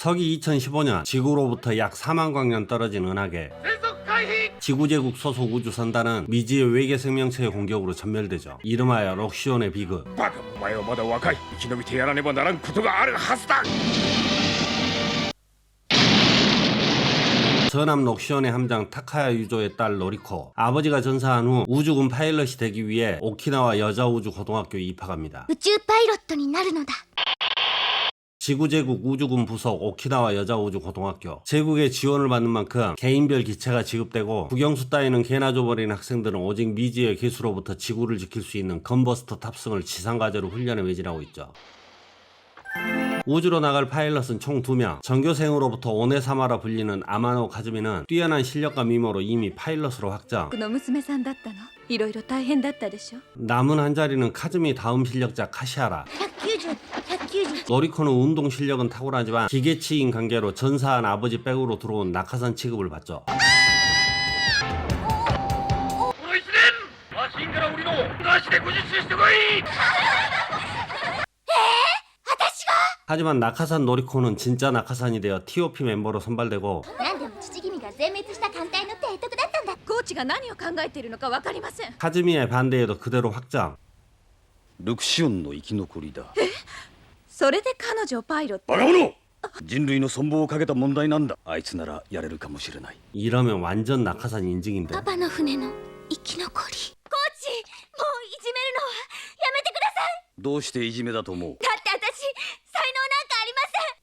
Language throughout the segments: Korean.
서기 2015년 지구로부터 약 4만 광년 떨어진 은하계 지구제국 소속 우주선단은 미지의 외계 생명체의 공격으로 전멸되죠. 이름하여 럭시온의 비극. バカお前はまだ若い生き延びてやらねばならんことがあるはずだ 전함 럭시온의 함장 타카야 유조의 딸 노리코. 아버지가 전사한 후 우주군 파일럿이 되기 위해 오키나와 여자우주고등학교에 입학합니다. 宇宙パイロットになるのだ 지구제국 우주군 부속 오키나와 여자우주고등학교. 제국의 지원을 받는 만큼 개인별 기체가 지급되고 국영수 따위는 개나 줘버린 학생들은 오직 미지의 개수로부터 지구를 지킬 수 있는 건버스터 탑승을 지상과제로 훈련에 매진하고 있죠. 우주로 나갈 파일럿은 총 2명. 전교생으로부터 오네사마라 불리는 아마노 카즈미는 뛰어난 실력과 미모로 이미 파일럿으로 확정. 僕の娘さんだったのいろいろ大変だったでしょ 남은 한 자리는 카즈미 다음 실력자 카시하라. 190、190 노리코는 운동 실력은 탁월하지만 기계치인 관계로 전사한 아버지 백으로 들어온 낙하산 취급을 받죠. この一年マシンから降りろ足でご実習してこい 하지만 낙하산 노리코는 진짜 낙하산이 되어 TOP 멤버로 선발되고 なんでも父君が全滅した艦隊の提督だったんだコーチが何を考えているのか分かりません 카즈미의 반대에도 그대로 확정. ルクシオンの生き残りだそれで彼女をパイロットバカ者人類の存亡をかけた問題なんだあいつならやれるかもしれない 이러면 완전 낙하산 인증인데. パパの船の生き残りコーチもういじめるのはやめてくださいどうしていじめだと思う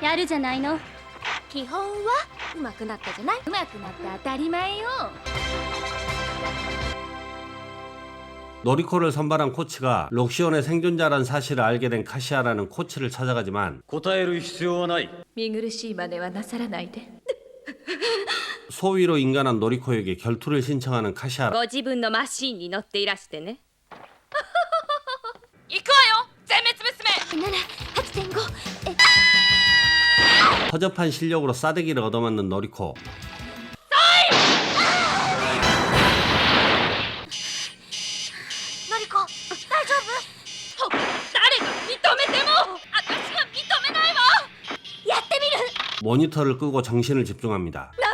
やるじゃないの基本は上手くなったじゃない上手くなって当たり前よ 노리코를 선발한 코치가 록시온의 생존자란 사실을 알게 된 카시아라는 코치를 찾아가지만 答える必要はない見苦しい真似はなさらないで 소위로 인간한 노리코에게 결투를 신청하는 카시아라 ご自分のマシーンに乗っていらしてね行くわよ全滅娘7 8.5 허접한 실력으로 싸대기를 얻어맞는 노리코 マリコ大丈夫誰が認めても私が認めないわやってみる 모니터를 끄고 정신을 집중합니다. な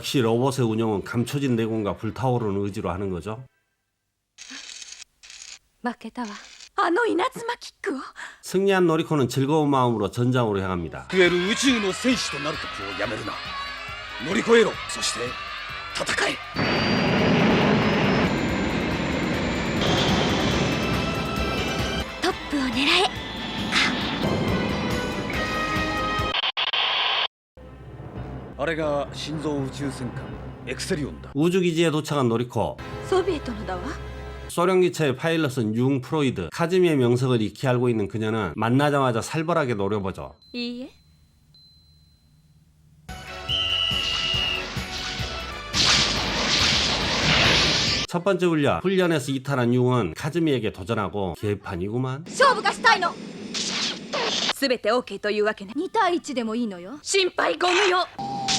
역시 로봇의 운영은 감춰진 내공과 불타오르는 의지로 하는 거죠. 負けたわあの稲妻キックを 승리한 노리코는 즐거운 마음으로 전장으로 향합니다. 救える宇宙の戦士となる時をやめるな乗り越えろそして戦え あれが心臓宇宙戦艦エクセリオンだ 우주기지에 도착한 노리코. ソビエトのだわ 소련기체의 파일럿은 융 프로이드. 카즈미의 명성을 익히 알고 있는 그녀는 만나자마자 살벌하게 노려보죠. いいえ 첫 번째 훈련. 훈련에서 이탈한 융은 카즈미에게 도전하고 개판이구만. 勝負がしたいの全て OK というわけね2対1でもいいのよ心配ご無用ザコミニ流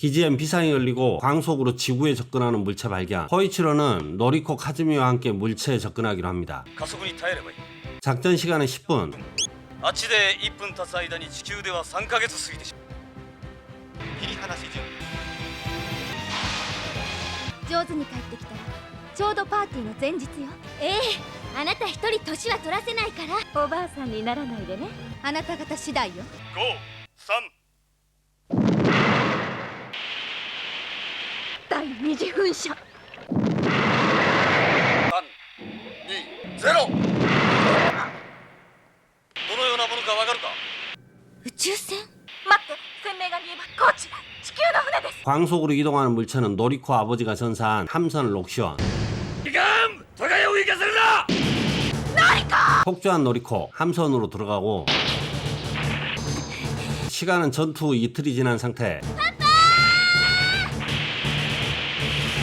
기지엔 비상이 걸리고 광속으로 지구에 접근하는 물체 발견 호이치로는 노리코 카즈미와 함께 물체에 접근하기로 합니다 加速に耐えればいい 작전 시간은 10분 あっちで1分経つ間に地球では3ヶ月過ぎてしまう切り離し準備上手に帰ってきたらちょうどパーティーの前日よええあなた一人年は取らせないからおばあさんにならないでねあなた方次第よ 第二次噴射ゼロどのようなものかわかるか宇宙船待って船名が見えますこちら地球の船です 광속으로 이동하는 물체는 노리코 아버지가 전사한 함선 록시온 いかんトガヤを行かせるな 폭주한 노리코 함선으로 들어가고 시간은 전투 후 이틀이 지난 상태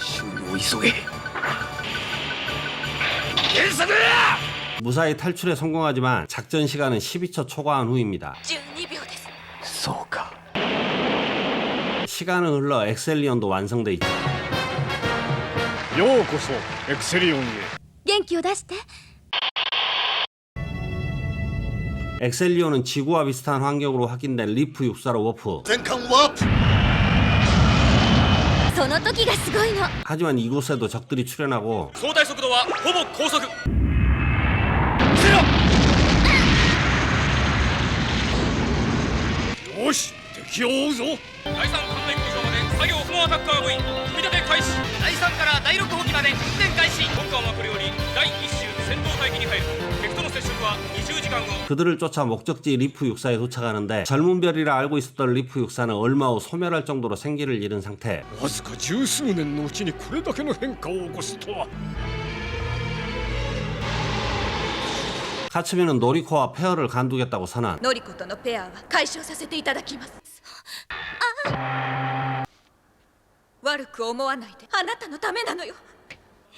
修理を急げ原作や 무사히 탈출에 성공하지만 작전 시간은 12초 초과한 후입니다. 12秒ですそうか 시간은 흘러 엑셀리온도 완성돼 있죠. ようこそエクセリオンへ元気を出して 엑셀리온은 지구와 비슷한 환경으로 확인된 리프 육사로 워프. 全艦ワープそ の時がすごいの 하지만 이곳에도 적들이 출현하고 相対速度はほぼ高速よし敵を追うぞ第3艦内工場まで作業スモアタッカー5位組み立て開始第3から第6号機まで運転開始本艦はこれより第1周戦闘帯域に入る敵 との接触は20時間後 그들을 쫓아 목적지 리프 육사에 도착하는데 젊은 별이라 알고 있었던 리프 육사는 얼마 후 소멸할 정도로 생기를 잃은 상태 わずか十数年のうちにこれだけの変化を起こすとは 카츠미는 노리코와 페어를 간두겠다고 선언 ノリコとのペアは解消させていただきます悪く思わないであなたのためなのよ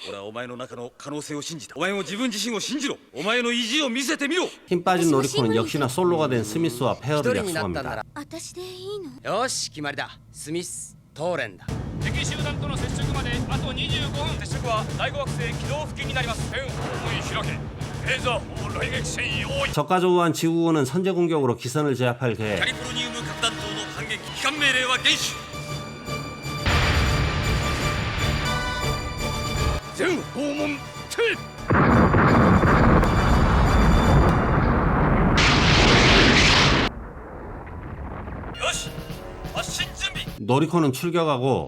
俺はお前の中の可能性を信じたお前も自分自身を信じろお前の意地を見せてみろ힘 빠진 노리코는 역시나 솔로가 된 스미스와 페어를 약속합니다 私でいいのよし決まりだスミス・トーレンだ敵集団との接触まであと25分接触は第5惑星軌道付近になります天を思い開け 저가 조우한 지구온은 선제 공격으로 기선을 제압할 계획. 카리포르니움 각단 도노 반격 기간 명령과 개시. 등 오몸 틀. 요시 마신 아, 준비. 노리코는 출격하고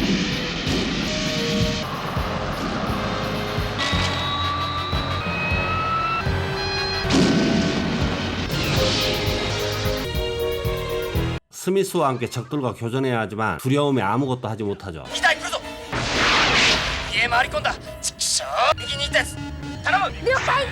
스미스와 함께 적들과 교전해야 하지만 두려움에 아무것도 하지 못하죠. 기다이 프로도 예 말이 건다. 敵に1つ頼む了解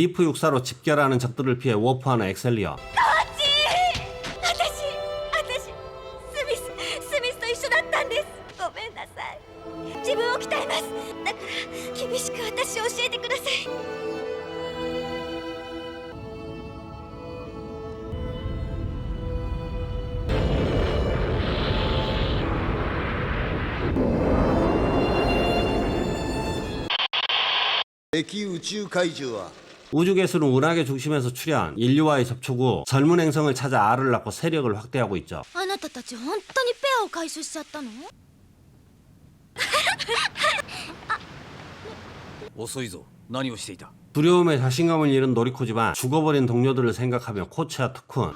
리프 육사로 집결하는 적들을 피해 워프하는 엑셀리어 私私スミススミスと一緒だったんですごめんなさい自分を鍛えますだから厳しく私を教えてください敵宇宙怪獣は 우주개수는 은하계 중심에서 출현 인류와의 접촉 후 젊은 행성을 찾아 알을 낳고 세력을 확대하고 있죠 あなたたち本当にペアを回収しちゃったの遅いぞ何をしていた 두려움에 자신감을 잃은 노리코지만 죽어버린 동료들을 생각하며 코치와 특훈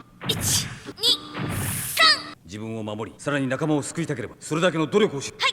自分を守りさらに仲間を救いたければそれだけの努力をしはい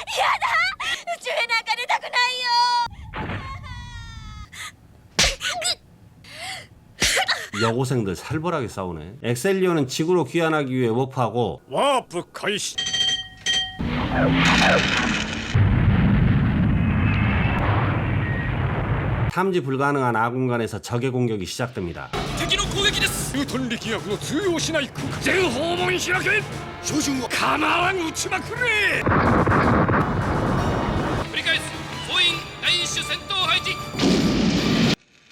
여고생들 살벌하게 싸우네 엑셀리오는 지구로 귀환하기 위해 워프하고 ワープ開始 탐지 불가능한 아군간에서 적의 공격이 시작됩니다 敵の攻撃ですニュートン力学の通用しない空間全訪問開け照準を構わん撃ちまくれ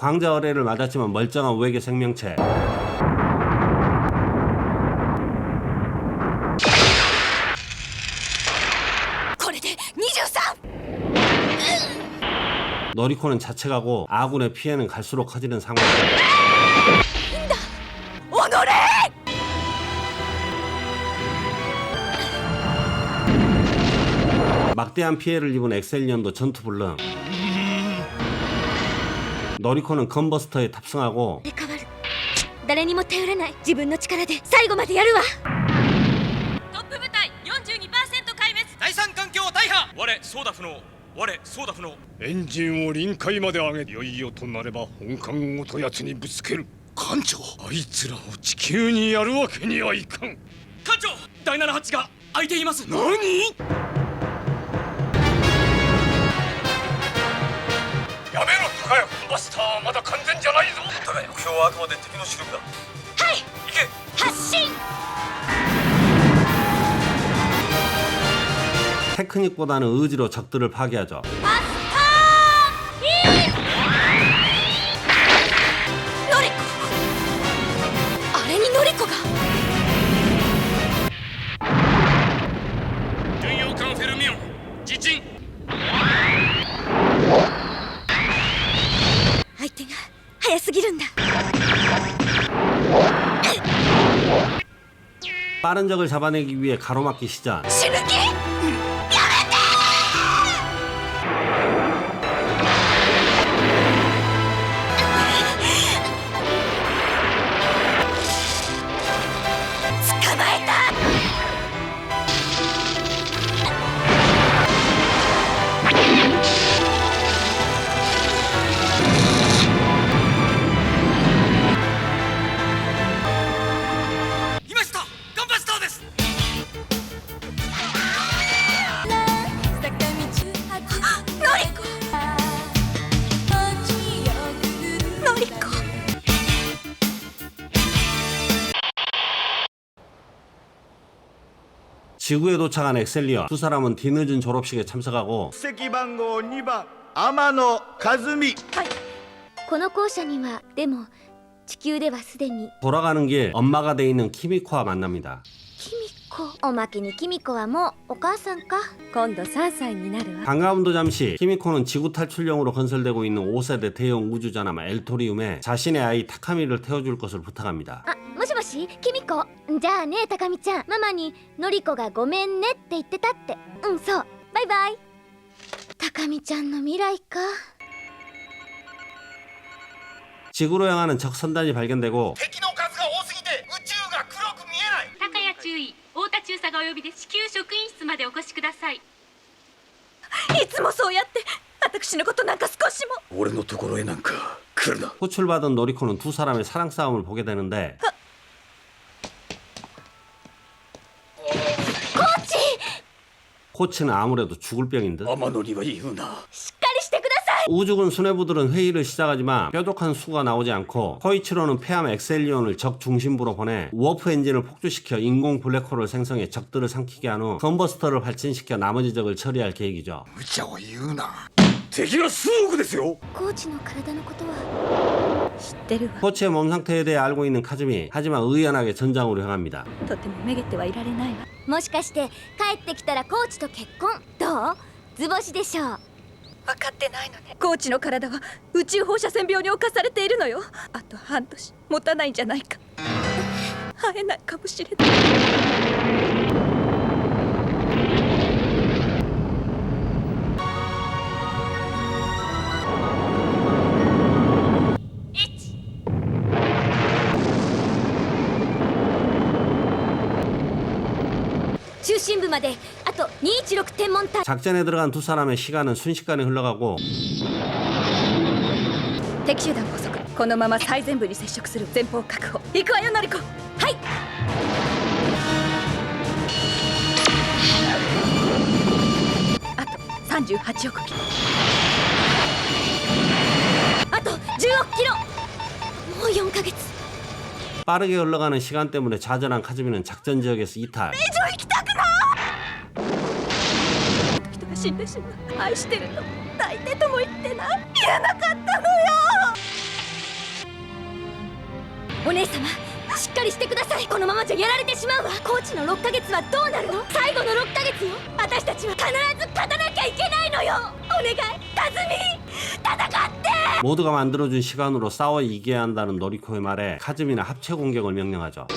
광자 어뢰를 맞았지만 멀쩡한 우에게 생명체. 너리코는 자책하고 아군의 피해는 갈수록 커지는 상황. 오노레! 막대한 피해를 입은 엑셀리언도 전투 불능. 노리코는 건버스터에 탑승하고 変わる誰にも頼らない自分の力で最後までやるわトップ部隊42%壊滅第三環境大破我操舵不能我操舵不能エンジンを臨界まで上げいよいよとなれば本艦ごとやつにぶつける艦長あいつらを地球にやるわけにはいかん艦長第七ハッチが開いています何 バスターはまだ完全じゃないぞ高谷目標はあくまで敵の主力だ発進 테크닉보다는 의지로 적들을 파괴하죠 빠른 적을 잡아내기 위해 가로막기 시작. 신우기! 지구에 도착한 엑셀리언 두 사람은 뒤늦은 졸업식에 참석하고 席番号2番天野和美この校舎にはでも地球ではすでに 돌아가는 길 엄마가 돼 있는 키미코와 만납니다 キミコ おまけにキミコはもうお母さんか今度3歳になるわ 반가움도 잠시 키미코는 지구 탈출용으로 건설되고 있는 5세대 대형 우주전함 엘토리움에 자신의 아이 타카미를 태워줄 것을 부탁합니다. あもしもしキミコじゃあね高見ちゃんママにのりこがごめんねって言ってたってうんそうバイバイ高見ちゃんの未来か 지구로 향하는 적 선단이 발견되고 敵の 太田中佐がお呼びで至急職員室までお越しくださいいつもそうやって私のことなんか少しも俺のところへなんか来るな 호출받은 노리코는 두 사람의 사랑 싸움을 보게 되는데 コーチ 코치는 아무래도 죽을 병인 듯 天野には言うなし 우주군 수뇌부들은 회의를 시작하지만 뾰족한 수가 나오지 않고 코이치로는 폐암 엑셀리온을 적 중심부로 보내 워프 엔진을 폭주시켜 인공 블랙홀을 생성해 적들을 삼키게 한 후 컨버스터를 발진시켜 나머지 적을 처리할 계획이죠 無茶を言うな敵は数億ですよコーチの体のことは知ってるわ 코치의 몸 상태에 대해 알고 있는 카즈미 하지만 의연하게 전장으로 향합니다 とてもめげてはいられないわもしかして帰ってきたらコーチと結婚どう図星でしょう 分かってないのね。コーチの体は宇宙放射線病に侵されているのよ。あと半年持たないんじゃないか。会えないかもしれない。中心部まで 216天文台 작전에 들어간 두 사람의 시간은 순식간에 흘러가고 敵集団捕捉このまま最前部に接触する前方確保行くわよのりこはいあと38億キロあと10億キロもう4ヶ月 빠르게 흘러가는 시간 때문에 좌절한 카즈미는 작전 지역에서 이탈 人が 死んでしまう愛してると大抵とも言ってな言えなかったのよお姉様しっかりしてくださいこのままじゃやられてしまうわコーチの6ヶ月はどうなるの最後の6ヶ月よ私たちは必ず勝たなきゃいけないのよお願いカズミ戦って 모두가 만들어준 시간으로 싸워 이겨야 한다는 노리코의 말에 카즈미는 합체 공격을 명령하죠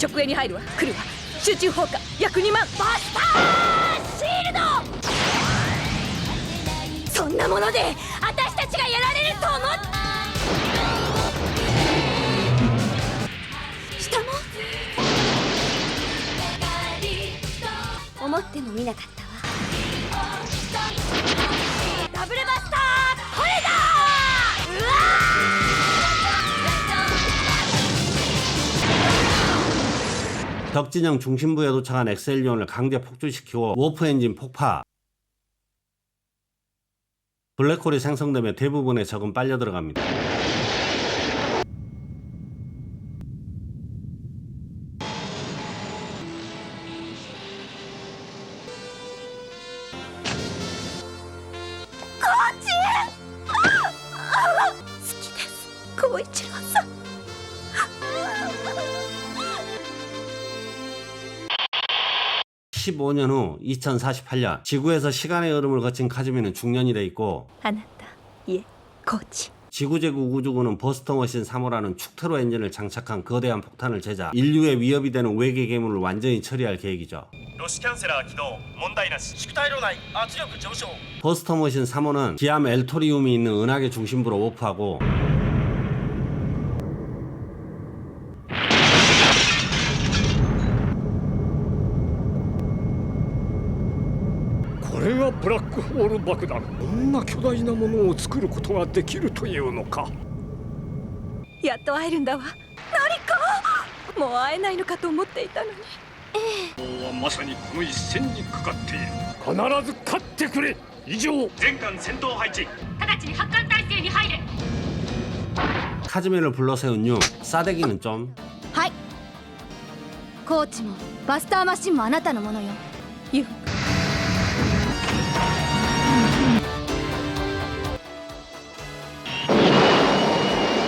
直営に入るわ。来るわ。集中砲火。約2万。バスターシールド！そんなもので私たちがやられると思っ下も思ってもみなかったわ。ダブルバ 적진형 중심부에 도착한 엑셀리온을 강제 폭주시키고 워프 엔진 폭파. 블랙홀이 생성되면 대부분의 적은 빨려 들어갑니다. 거지! 아! 아! 스키데스, 그보이치로서 15년 후 2048년 지구에서 시간의 흐름을 거친 카즈미는 중년이 돼 있고 あなたいえコーチ 지구제국 우주군은 버스터머신 3호라는 축테로 엔진을 장착한 거대한 폭탄을 제작 인류의 위협이 되는 외계 괴물을 완전히 처리할 계획이죠 ロシキャンセラー起動問題なし宿体炉内圧力上昇 버스터머신 3호는 기암 엘토리움이 있는 은하계 중심부로 워프하고 ール爆弾こんな巨大なものを作ることができるというのかやっと会えるんだわのりこもう会えないのかと思っていたのに今日はまさにこの一戦にかかっている必ず勝ってくれ以上全艦戦闘配置直ちに発艦態勢に入れ 카즈미를 불러세운 유 싸대기는 좀 はいコーチもバスターマシンもあなたのものよユン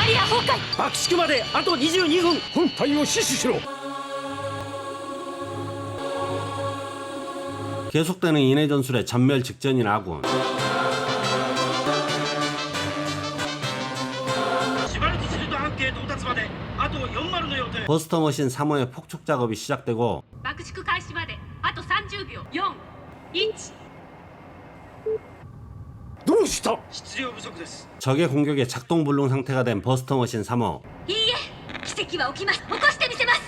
バリア崩壊爆縮まであと22分本体を死守しろ 계속되는 인해 전술에 전멸 직전인 아군 しばらくすると半径到達まであと40の予定 버스터 머신 3호의 폭축 작업이 시작되고 爆縮開始まであと30秒41 どうした質量不足です 적의 공격에 작동불능 상태가 된 버스터 머신 3호 いいえ奇跡は起きます起こしてみせます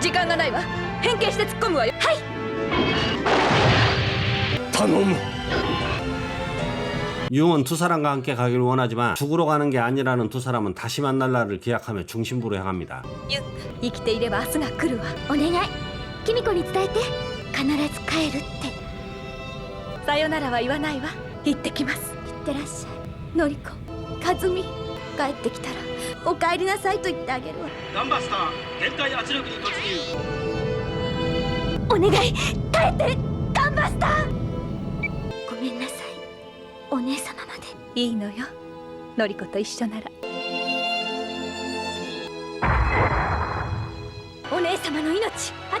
時間がないわ変形して突っ込むわよはい頼む 유은 두 사람과 함께 가길 원하지만 죽으러 가는 게 아니라는 두 사람은 다시 만날 날을 기약하며 중심부로 향합니다 ユン生きていれば明日が来るわお願いキミコに伝えて必ず帰るって さよならは言わないわ。行ってきます。いってらっしゃい。のりこかずみ。帰ってきたらお帰りなさいと言ってあげるわ。ガンバスター限界圧力に突入。お願い。帰ってガンバスター。ごめんなさい。お姉様まで。いいのよ。のりこと一緒なら。お姉様の命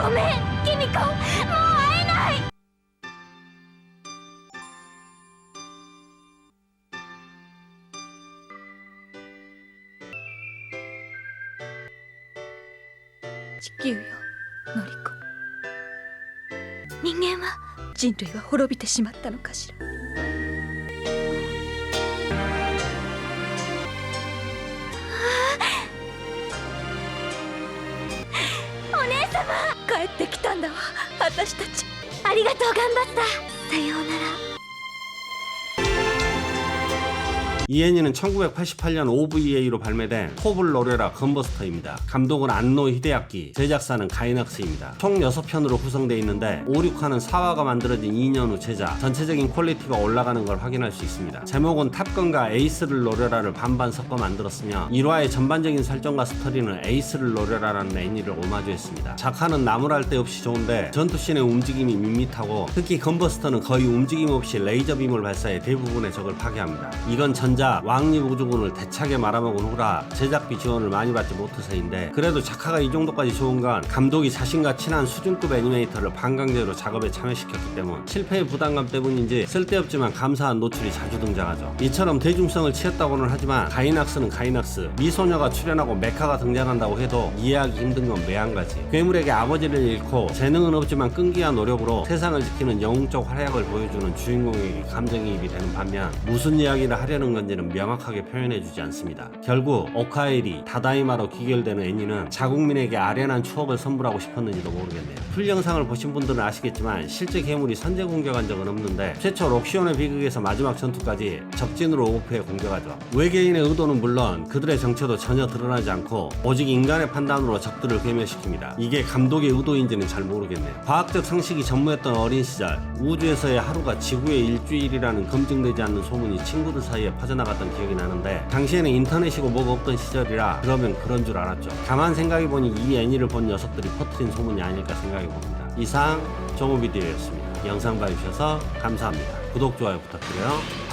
ごめん。キミコもう会えない。地球よのりこ人間は人類は滅びてしまったのかしら。たんだわ。私たち。ありがとう頑張った。さようなら。 이애니는 1988년 OVA로 발매된 포블 로레라 건버스터입니다. 감독은 안노 히데야키, 제작사는 가이낙스입니다. 총 6편으로 구성되어 있는데 5, 6화는 4화가 만들어진 2년 후 제작, 전체적인 퀄리티가 올라가는 걸 확인할 수 있습니다. 제목은 탑건과 에이스를 노려라를 반반 섞어 만들었으며 1화의 전반적인 설정과 스토리는 에이스를 노려라라는 애니를 오마주했습니다. 작화는 나무랄 데 없이 좋은데 전투씬의 움직임이 밋밋하고 특히 건버스터는 거의 움직임 없이 레이저 빔을 발사해 대부분의 적을 파괴합니다. 이건 전자 왕립 우주군을 대차게 말아먹은 후라 제작비 지원을 많이 받지 못해서인데 그래도 작화가 이 정도까지 좋은 건 감독이 자신과 친한 수준급 애니메이터를 반강제로 작업에 참여시켰기 때문 실패의 부담감 때문인지 쓸데없지만 감사한 노출이 자주 등장하죠. 이처럼 대중성을 치었다고는 하지만 가이낙스는 가이낙스 미소녀가 출연하고 메카가 등장한다고 해도 이해하기 힘든 건 매한가지 괴물에게 아버지를 잃고 재능은 없지만 끈기와 노력으로 세상을 지키는 영웅적 활약을 보여주는 주인공에게 감정이입이 되는 반면 무슨 이야기를 하려는 건지 들어간지는 명확하게 표현해주지 않습니다. 결국 오카에리, 다다이마로 귀결되는 애니는 자국민에게 아련한 추억을 선물하고 싶었는지도 모르겠네요. 풀 영상을 보신 분들은 아시겠지만 실제 괴물이 선제 공격한 적은 없는데 최초 록시온의 비극에서 마지막 전투까지 적진으로 오프해 공격하죠. 외계인의 의도는 물론 그들의 정체도 전혀 드러나지 않고 오직 인간의 판단으로 적들을 괴멸시킵니다. 이게 감독의 의도인지는 잘 모르겠네요. 과학적 상식이 전무했던 어린 시절 우주에서의 하루가 지구의 일주일이라는 검증되지 않는 소문이 친구들 사이에 퍼져나갔던 기억이 나는데 당시에는 인터넷이고 뭐가 없던 시절이라 그러면 그런 줄 알았죠. 가만 생각해보니 이 애니를 본 녀석들이 퍼뜨린 소문이 아닐까 생각해봅니다. 이상 정우비디오였습니다. 영상 봐주셔서 감사합니다. 구독, 좋아요 부탁드려요.